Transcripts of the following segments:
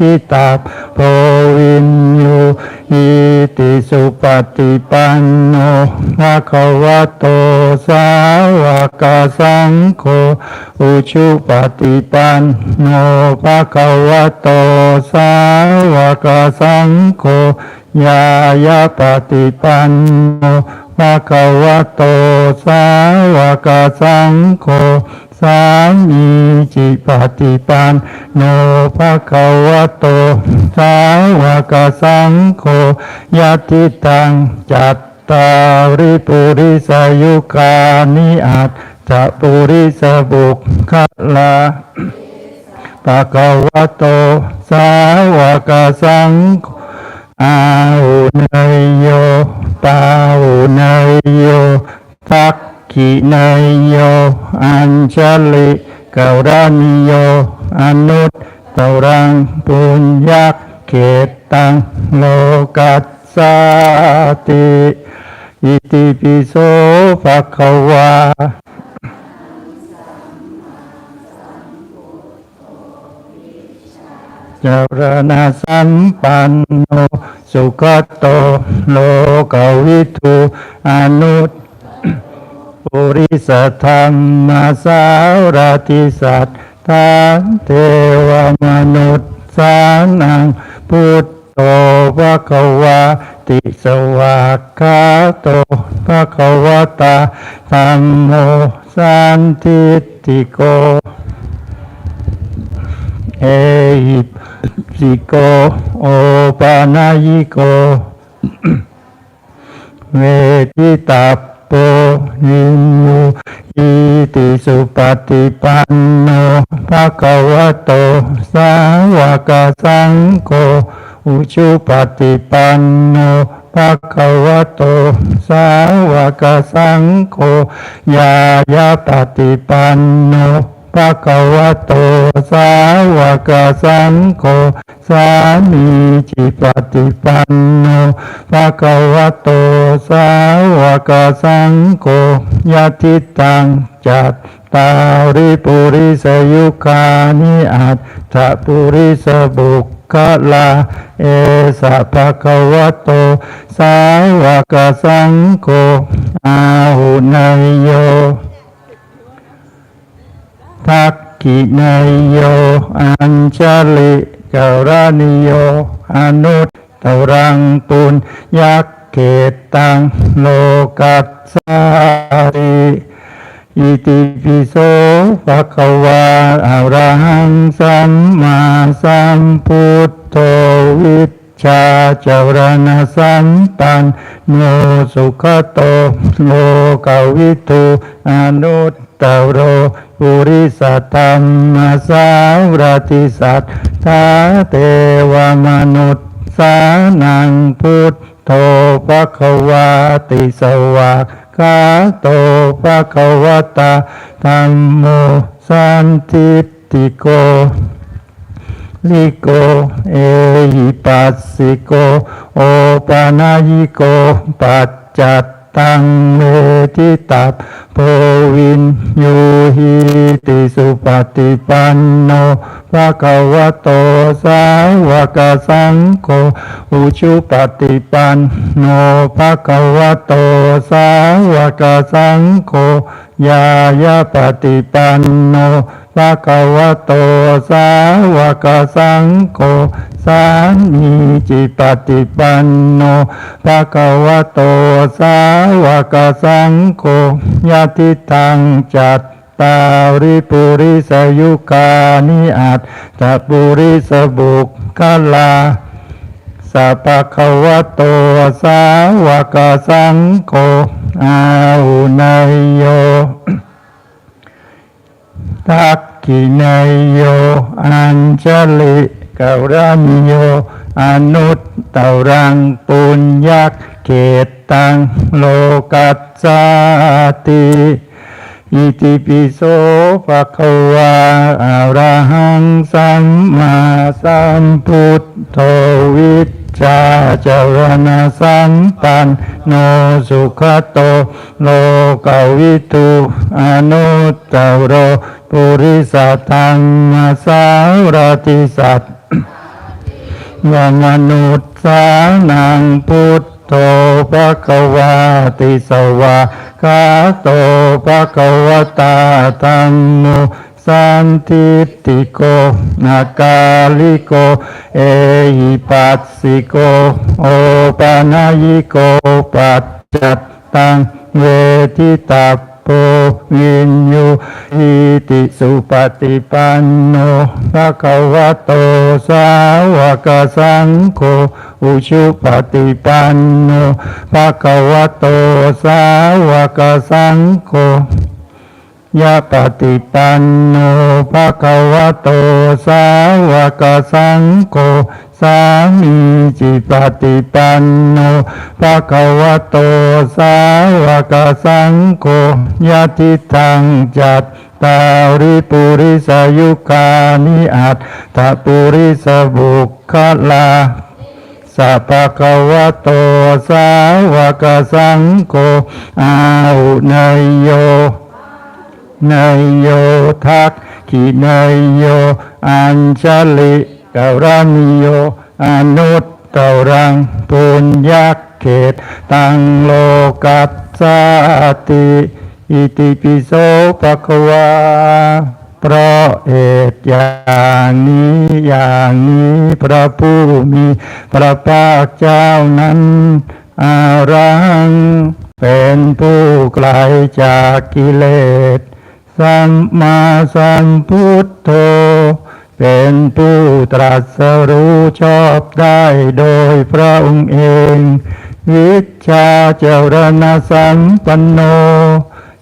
ทิตาโพวินโยอิติสุปฏิปันโนภะคะวะโตสาวกสังโฆอุชุปฏิปันโนภะคะวะโตสาวกสังโฆยายาปฏิปันโน ภะคะวะโตสาวกสังโฆสามีจิปฏิปันโนภะคะวะโตสาวกสังโฆยะติตังจัตตาริปุริสายุคานิอัตจะปุริสบุคคลาปะคะวะโตสาวกสังโฆอาหุเนยโย ปาหุเนยโยทักขินายโย อัญชลิกรณิโย อนุตตรังปุญญาเขตังโลกัสสาติ อิติปิโสภะคะวา จารณะสัมปันโนสุขโตโลกวิทูอนุตปุริสธรรมสาวรติสัตทานเทวมนุษย์สานังพุทโตภะคะวาติสวากขาโตภะคะวตาธัมโมสันทิติโก เอหิ สิโก โอปานายิโก เวทิตาโปยิมูอิติสุปฏิปันโนภะคะวะโต สาวกสังโฆ อุชุปฏิปันโนภะคะวะโต สาวกสังโฆ ยายาปฏิปันโน ภะคะวะโตสาวกสังโฆสามีจิปฏิปันโนภะคะวะโตสาวกสังโฆยะติตังจัตตาริปุริสยุคานิอัตถปุริสบุคคลาเอสะภะคะวะโต สาวกสังโฆอาหุนายโย ทักขิเนยโย อัญชลิกรณิโย อนุตตรังปุญยักเขตังโลกัสสาริอิติปิโสภะคะวาอะระหังสัมมาสัมพุทโธวิชชาจารณสัมปันโนสุขโตโลกวิทูอนุต ตโรปุริสธรรมสาวรติสัตถาเทวมนุษย์สานังพุทโธภควาติสวากขาโตภควตาธัมโมสันติติโกลิโก เอหิปัสสิโก โอปานายิโก ปัจจัต ตังเมจิตาโพวินยูหิติสุปฏิปันโน ภะคะวะโตสาวกสังโฆอุชุปฏิปันโนภะคะวะโตสาวกสังโฆยายาปฏิปันโนภะคะวะโตสาวกสังโฆสามีจิปฏิปันโนภะคะวะโตสาวกสังโฆยะติตังจัต ตาริปุริสยุคานิอัตตปุริสบุคคลาสัพพะวะโตสาวกสังโฆอาหุนายโยทักขินายโย อัญชลิกรณิโย อนุตตรังปุญยักเขตังโลกัสสติ อิติปิโสภะคะวาอะระหังสัมมาสัมพุทโธวิชาจารณสัมปันโนสุขโตโลกวิทูอนุตตโรปุริสธรรมสารติสัตวมนุษย์สานังพุทธ โตภะคะวาติสวะคาโตภะคะวตาธัมโมสันติติโกนาคาลิโก เอหิปัสสิโก โอปานายิโกปัจจัตตังเวทิตา โพวินยูอิติสุปฏิปันโนภะคะวะโตสาวกสังโฆอุชุปฏิปันโนภะคะวะโตสาวกสังโฆ ยะปฏิปันโนภะคะวะโตสาวกสังโฆสามีจิปฏิปันโนภะคะวะโตสาวกสังโฆยะทิทังจัตตาริปุริสายุคานิอัตถปุริสบุคคลาสัพพะคะวะโตสาวกสังโฆอาหุเนยโย นายโยทักขินายโย อัญชลิกรณิโย อนุตตรังปุญญเขตตังโลกัสสติอิติปิโสภะควาเพราะเหตุอย่างนี้อย่างนี้พระผู้มีพระภาคเจ้านั้นอารัง เป็นผู้ไกลจากกิเลส สัมมาสัมพุทโธ เป็นผู้ตรัสรู้ชอบได้โดยพระองค์เอง วิชาเจรณสัมปันโน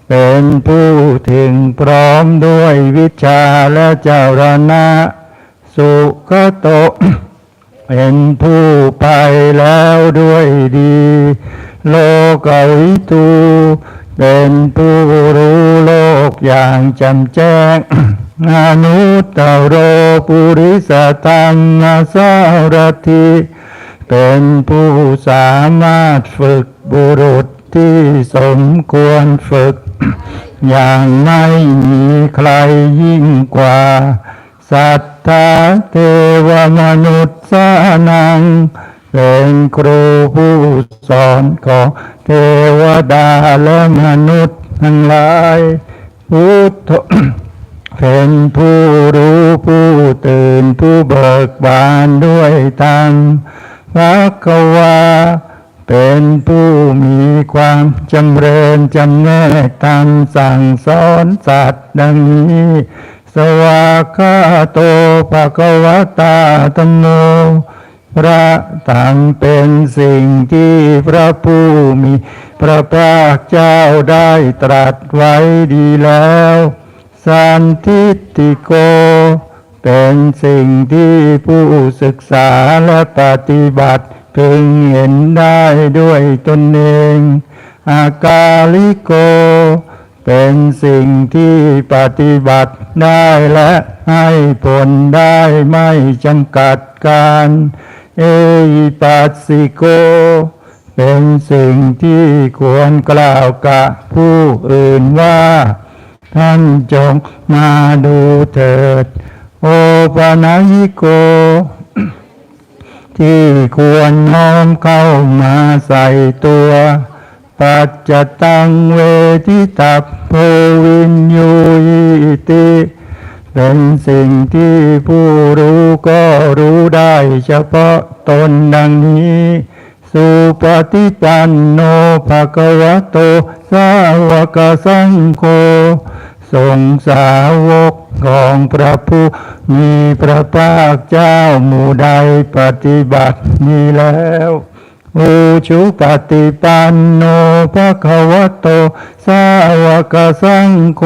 เป็นผู้ถึงพร้อมด้วยวิชาและเจรณะ สุขโตเป็นผู้ไปแล้วด้วยดี โลกวิตู เป็นผู้รู้โลกอย่างจำแจ้งอนุตตโรปุริสธรรมสารถิเป็นผู้สามารถฝึกบุรุษที่สมควรฝึก อย่างไม่มีใครยิ่งกว่า สัทธาเทวมนุษย์สานัง เป็นครูผู้สอนของเทวดาและมนุษย์ทั้งหลายพุทธเป็นผู้รู้ผู้ตื่นผู้เบิกบานด้วยธรรมพระกวาเป็นผู้มีความจำเริญจำแนกตามสั่งสอนสัตว์ดังนี้ สวากาโตภะคะวะตาตมโม พระธรรมเป็นสิ่งที่พระผู้มีพระภาคเจ้าได้ตรัสไว้ดีแล้วสันทิฏฐิโก เป็นสิ่งที่ผู้ศึกษาและปฏิบัติพึงเห็นได้ด้วยตนเอง อากาลิโก เป็นสิ่งที่ปฏิบัติได้และให้ผลได้ไม่จำกัดการ เอปัสสิโก เป็นสิ่งที่ควรกล่าวกับผู้อื่นว่า ท่านจงมาดูเถิด โอปานายิโก ที่ควรน้อมเข้ามาใส่ตัวปัจจตังเวทิตัพโพวินยูยิติ เป็นสิ่งที่ผู้รู้ก็รู้ได้เฉพาะตนดังนี้ สุปฏิปันโนภะคะวะโต สาวกสังโฆทรงสาวกของพระผู้มีพระภาคเจ้าหมู่ใดปฏิบัตินี้แล้วอุชุปฏิปันโนภะคะวะโต สาวกสังโฆ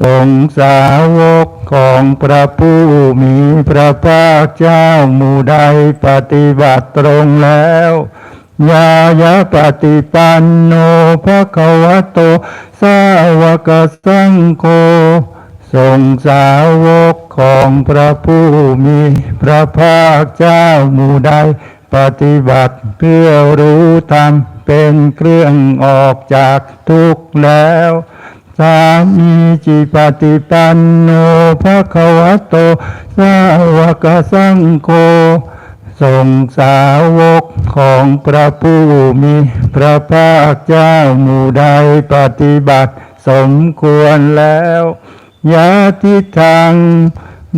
ทรงสาวกของพระผู้มีพระภาคเจ้าหมู่ใดปฏิบัติตรงแล้วยายาปฏิปันโนภะคะวะโต สาวกสังโฆทรงสาวกของพระผู้มีพระภาคเจ้าหมู่ใดปฏิบัติเพื่อรู้ธรรมเป็นเครื่องออกจากทุกข์แล้ว สามีจิปฏิปันโนภะคะวะโต สาวกสังโฆทรงสาวกของพระผู้มีพระภาคเจ้าหมู่ใดปฏิบัติ สมควรแล้วยาทิทาง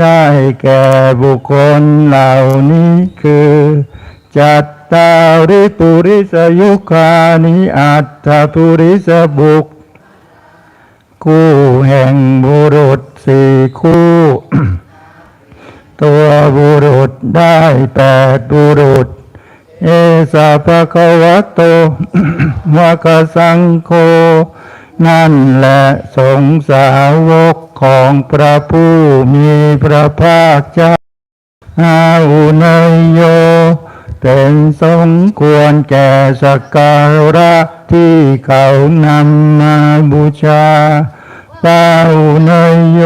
ได้แก่บุคคลเหล่านี้คือ จัตตาริปุริสยุคานิอัตถปุริสบุค คู่แห่งบุรุษสี่คู่ ตัวบุรุษได้แปดบุรุษ เอสาภะคะวะโตวะกสังโฆนั่นแหละสงสาวกของพระผู้มีพระภาคเจ้าอาอุนยโย เป็นสมควรแก่สักการะที่เขานำมาบูชา ปาอุนยโย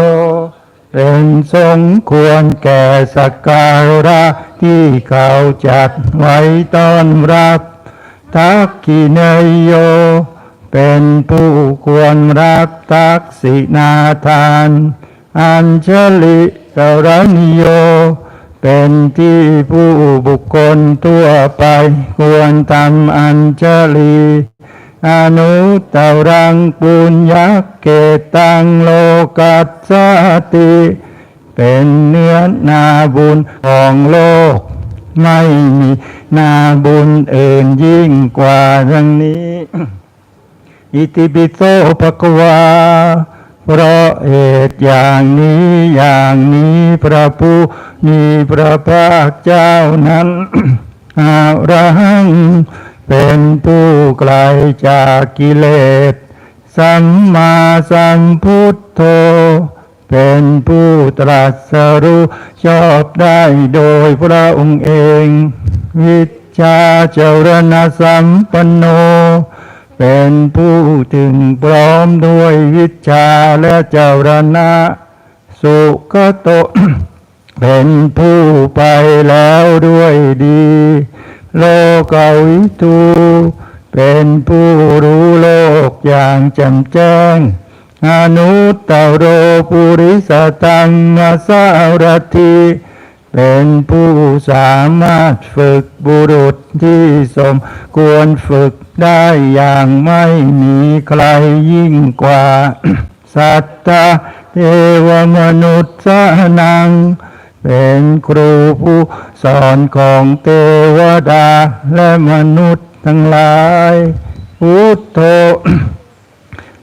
เป็นสมควรแก่สักการะที่เขาจัดไว้ต้อนรับ ทักขิเนยโย เป็นผู้ควรรับทักษินาทาน อัญชลิกรณิโยเป็นที่ผู้บุคคลทั่วไปควรทำอัญชลี อนุตตรังปุญญเกตังโลกัสสติ เป็นเนื้อนาบุญของโลก ไม่มีนาบุญอื่นยิ่งกว่าดังนี้ อิติปิโสภะคะวาเพราะเหตุอย่างนี้อย่างนี้พระผู้มีพระภาคเจ้านั้นอารัง เป็นผู้ไกลจากกิเลส สัมมาสัมพุทโธ เป็นผู้ตรัสรู้ชอบได้โดยพระองค์เอง วิชาเจรณสัมปันโน เป็นผู้ถึงพร้อมด้วยวิชาและเจรณะ สุขโต เป็นผู้ไปแล้วด้วยดี โลกาวิทูเป็นผู้รู้โลกอย่างแจ่มแจ้งอนุตตโรปุริสตังอาสารติเป็นผู้สามารถฝึกบุรุษที่สมควรฝึกได้อย่างไม่มีใครยิ่งกว่า สัตตาเทวมนุษย์สนัง เป็นครูผู้สอนของเทวดาและมนุษย์ทั้งหลายพุทโธ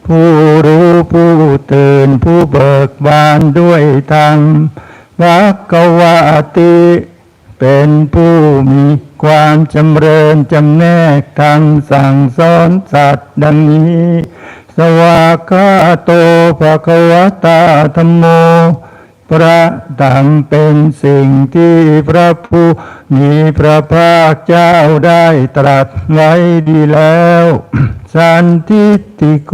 ผู้รู้ผู้ตื่นผู้เบิกบานด้วยธรรมวักกวาติ เป็นผู้มีความจำเริญจำแนกธรรมสั่งสอนสัตว์ดังนี้ สวากาโตภะคะวตาธรรมโม พระธรรมเป็นสิ่งที่พระผู้มีพระภาคเจ้าได้ตรัสไว้ดีแล้วสันทิติโก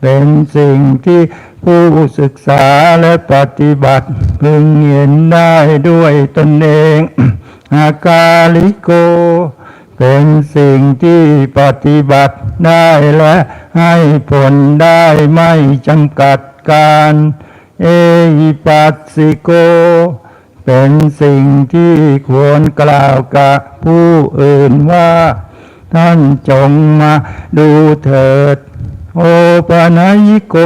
เป็นสิ่งที่ผู้ศึกษาและปฏิบัติ พึงเห็นได้ด้วยตนเอง อากาลิโก เป็นสิ่งที่ปฏิบัติได้และให้ผลได้ไม่จำกัดการ เอหิปัสสิโก เป็นสิ่งที่ควรกล่าวกับผู้อื่นว่า ท่านจงมาดูเถิด โอปนัยิโก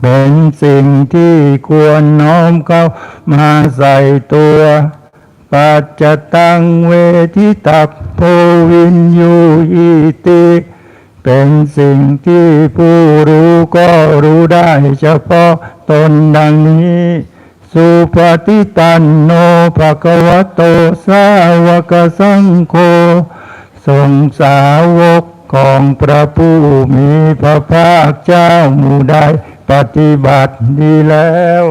เป็นสิ่งที่ควรน้อมเข้ามาใส่ตัวปัจจตังเวทิตัพโพวินยูอิติ เป็นสิ่งที่ผู้รู้ก็รู้ได้เฉพาะตนดังนี้ สุปฏิตันโนภะคะวะโตสาวกสังโฆทรงสาวกของพระผู้มีพระภาคเจ้าหมู่ใดปฏิบัติดีแล้ว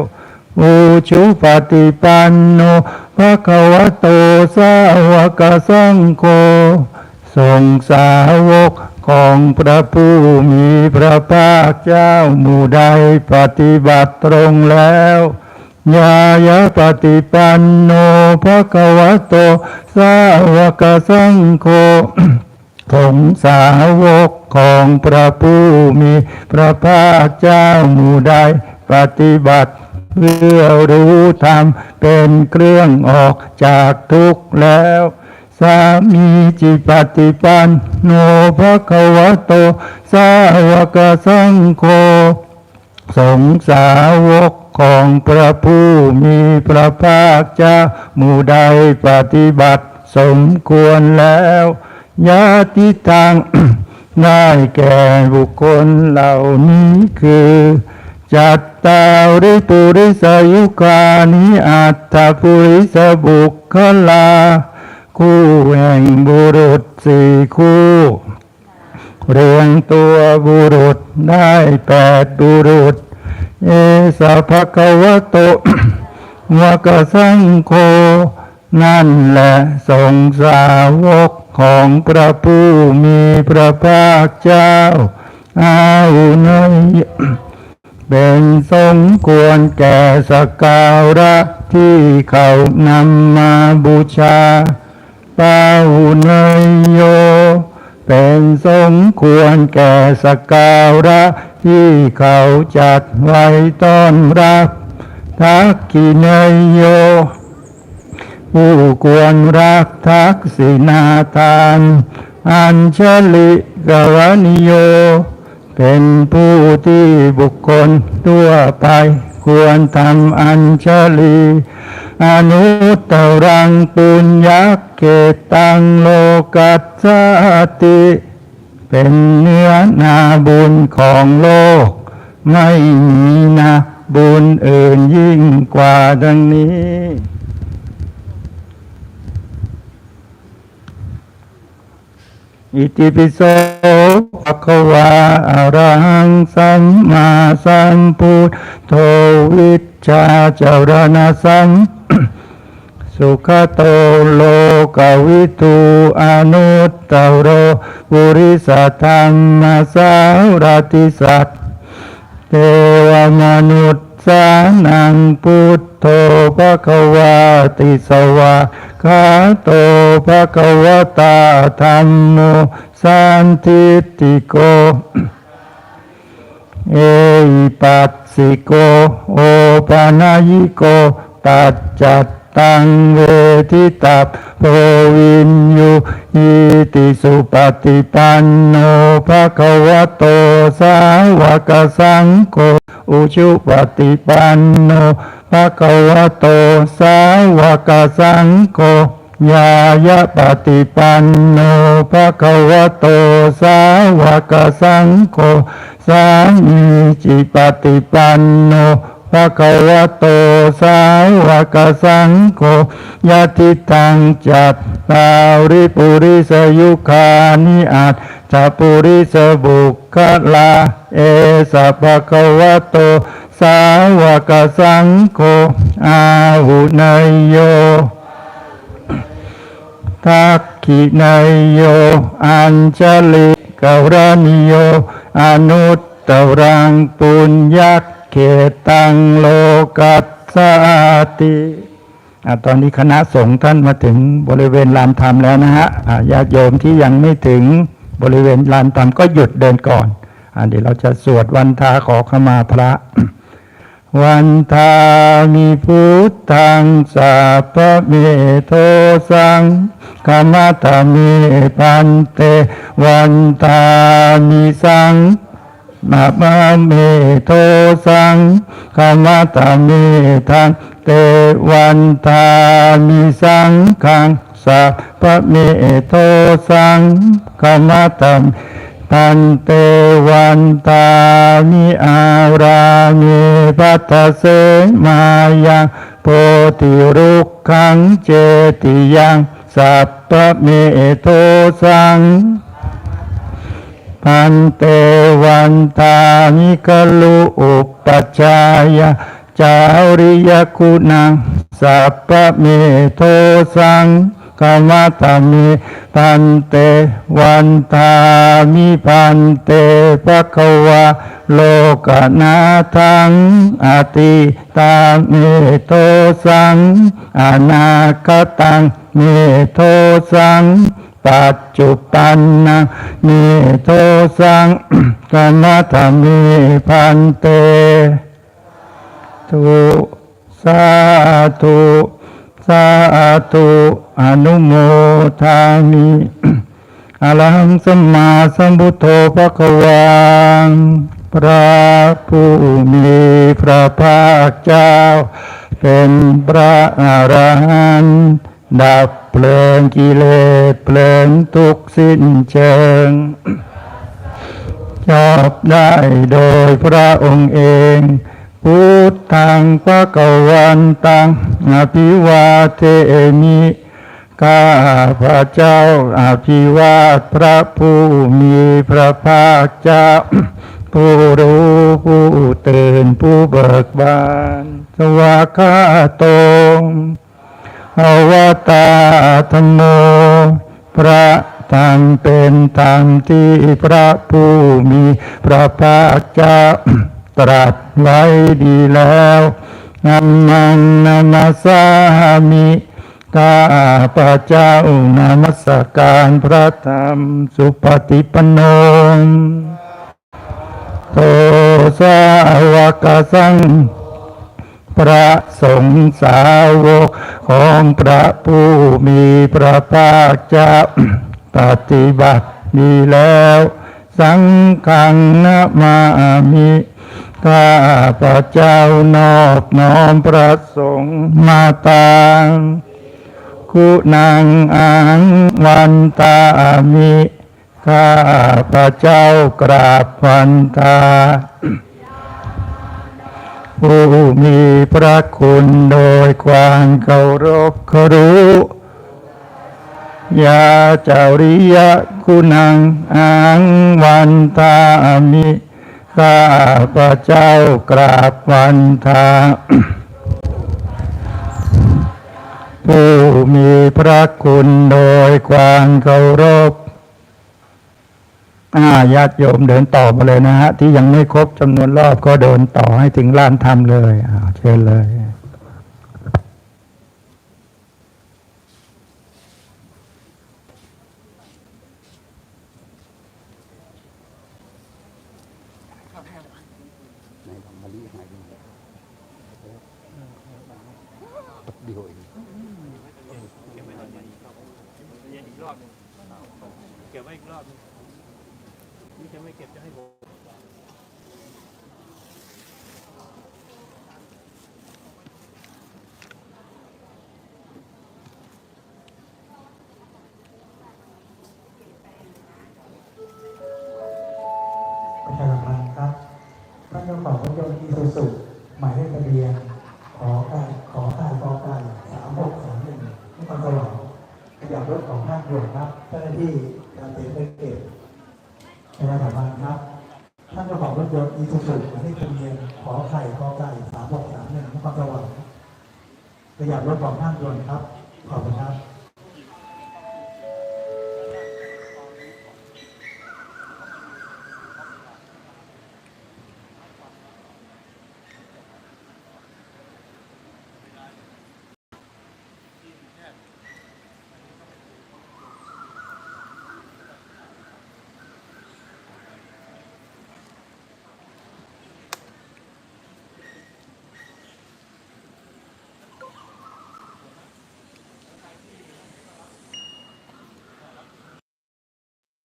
อุชุปฏิปันโนภะคะวะโตสาวกสังโฆทรงสาวก ของพระผู้มีพระภาคเจ้าหมู่ใดปฏิบัติตรงแล้วยายาปฏิปันโนภะคะวะโต สาวกสังโฆของสาวกของพระผู้มีพระภาคเจ้าหมู่ใดปฏิบัติ เพื่อรู้ธรรมเป็นเครื่องออกจากทุกข์แล้ว สามีจิปฏิปันโนภะคะวะโต สาวกสังโฆสงฆ์สาวกของพระผู้มีพระภาคเจ้าหมู่ใดปฏิบัติสมควรแล้วญาติทางได้แก่บุคคลเหล่านี้คือ จัตตาริปุริสายุกานิอัตถปุริสบุคคลา คู่แห่งบุรุษสี่คู่ เรียงตัวบุรุษได้แปดบุรุษ เอสะภะควโตวกะสังโฆนั่นแหละสงสาวกของพระผู้มีพระภาคเจ้าอาอุนยเป็นสมควรแก่สกการะที่เขานำมาบูชา ปาหุเนยโย เป็นสมควรแก่สการะ ที่เขาจัดไว้ต้อนรับ ทักขิเนยโย ผู้ควรรักทักษินาทาน อัญชลิกวนิโย เป็นผู้ที่บุคคลทั่วไปควรทำอัญชลี อนุตตรังปุญญเกตังโลกัสสติ เป็นเนื้อนาบุญของโลก ไม่มีนาบุญอื่นยิ่งกว่าดังนี้อิติปิโสภะคะวาอะระหังสัมมาสัมพุทโธวิชชาเจรณะสัม สุขโตโลกวิทูอนุตตโรปุริสธรรมสารติสัตเทวมนุษย์สานังพุทโธภะคะวาติสวาคาโตภะคะวตาธรรมโมสันทิติโก เอหิปัสสิโก โอปานายิโก ตัจจัต ตังเวทิตัปโพวินยูอิติสุปฏิปันโนภะคะวะโตสาวกสังโฆอุชุปฏิปันโนภะคะวะโตสาวกสังโฆยายะปฏิปันโนภะคะวะโตสาวกสังโฆสามีจิปฏิปันโนะคะวะโตสาวกสังโฆยะติตังจัตตาริปุริสยุคานิอัตถปุริสบุคคลา เอสะภะคะวะโต สาวกสังโฆอาหุนยโยทักขินยโย อัญชลิกรณิโย อนุตตรังปุญญ เขตังโลกัสสติอตอนนี้คณะสงฆ์ท่านมาถึงบริเวณลานธรรมแล้วนะฮะญาติโยมที่ยังไม่ถึงบริเวณลานธรรมก็หยุดเดินก่อนอเดี๋ยวเราจะสวดวันทาขอขมาพระ วันทามิพุทธังสัพพะเมโทสังกามาตามิปันเต วันทามิสัง มามาเมโทสังกามาตามิทังเตวันทามิสังขังสัพพะเมโทสังกามาตามิตันเตวันตามิอารามิปัตตเสมายังโพธิรุกขังเจติยังสัพพะเมโทสัง พันเตวันตามิกลุอุปจจายาจาริยคุณังสัพพเมโทสังกามาตามิพันเตวันตามิพันเตภะคะวะโลกนาทังอติตาเมโทสังอนาคตังเมโทสัง ปัจจุปันนังเมโทสังกนัตมิพันเตธุสาธุสาธุอนุโมทามิอะระหังสัมมาสัมพุทโธภะควังพระผู้มีพระภาคเจ้า เป็นพระอรหันต ดับเพลิงกิเลสเพลิงทุกสิ้นเชิงชอบได้โดยพระองค์เอง พุทธังพระกวันตังอภิวาเทมิข้าพระเจ้าอภิวาทพระผู้มีพระภาคเจ้า ผู้รู้ผู้ตื่นผู้เบิกบาน สวากาโต อวตาธรรมโม พระธรรมเป็นธรรมที่พระผู้มีพระภาคเจ้าตรัสไว้ดีแล้วนัมมังนามาสามิข้าพระเจ้านามสการพระธรรมสุปฏิปันโนโตสาวกสัง พระสงฆ์สาวกของพระผู้มีพระภาคเจ้าปฏิบัติดีแล้ว สังฆังนมามิข้าพระเจ้านอบน้อมพระสงฆ์มาตางคุณังอังวันตามิข้าพระเจ้ากราบวันตา ผู้มีพระคุณโดยความเคารพเคารู้ยาจาริยะคุณังอังวันตามิข้าพระเจ้ากราบวันทาผู้มีพระคุณโดยความเคารพ ญาติโยมเดินต่อมาเลยนะฮะ ที่ยังไม่ครบจำนวนรอบก็เดินต่อให้ถึงลานธรรมเลยเชิญเลยเก็บไว้อีกรอบนึง นี่จะไม่เก็บจะให้ผมประชาสัมพันธ์ครับท่านเจ้าของรถยนต์อีซูซูหมายเลขทะเบียนขอไก่ขอไข่กอไก่สามหกสามหนึ่งนครสวรรค์ขยับรถของภาคด่วนครับเจ้าหน้าที่การเตรียมไปเก็บ ประชาสัมพันครับ ท่านเจ้าของรถยนต์อีซูซุหมายเลขทะเบียนขอไข่กอไก่สามหกสามหนึ่งนครสวรรค์ขยับรถของภาคด่วนครับ ขอบคุณครับ